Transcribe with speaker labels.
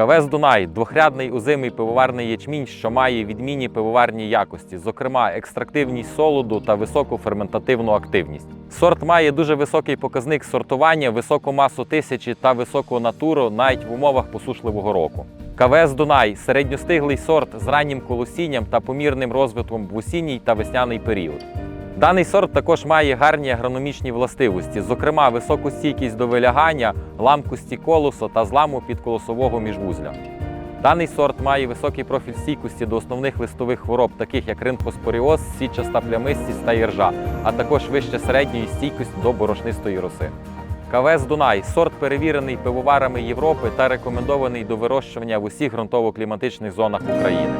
Speaker 1: КВС Дунай двохрядний озимий пивоварний ячмінь, що має відмінні пивоварні якості, зокрема екстрактивність солоду та високу ферментативну активність. Сорт має дуже високий показник сортування, високу масу тисячі та високу натуру навіть в умовах посушливого року. КВС Дунай середньостиглий сорт з раннім колосінням та помірним розвитком в осінній та весняний період. Даний сорт також має гарні агрономічні властивості, зокрема високу стійкість до вилягання, ламкості колосу та зламу підколосового міжвузля. Даний сорт має високий профіль стійкості до основних листових хвороб, таких як ринхоспоріоз, січаста плямистість та іржа, а також вище середньої стійкості до борошнистої роси. КВС Дунай сорт перевірений пивоварами Європи та рекомендований до вирощування в усіх ґрунтово-кліматичних зонах України.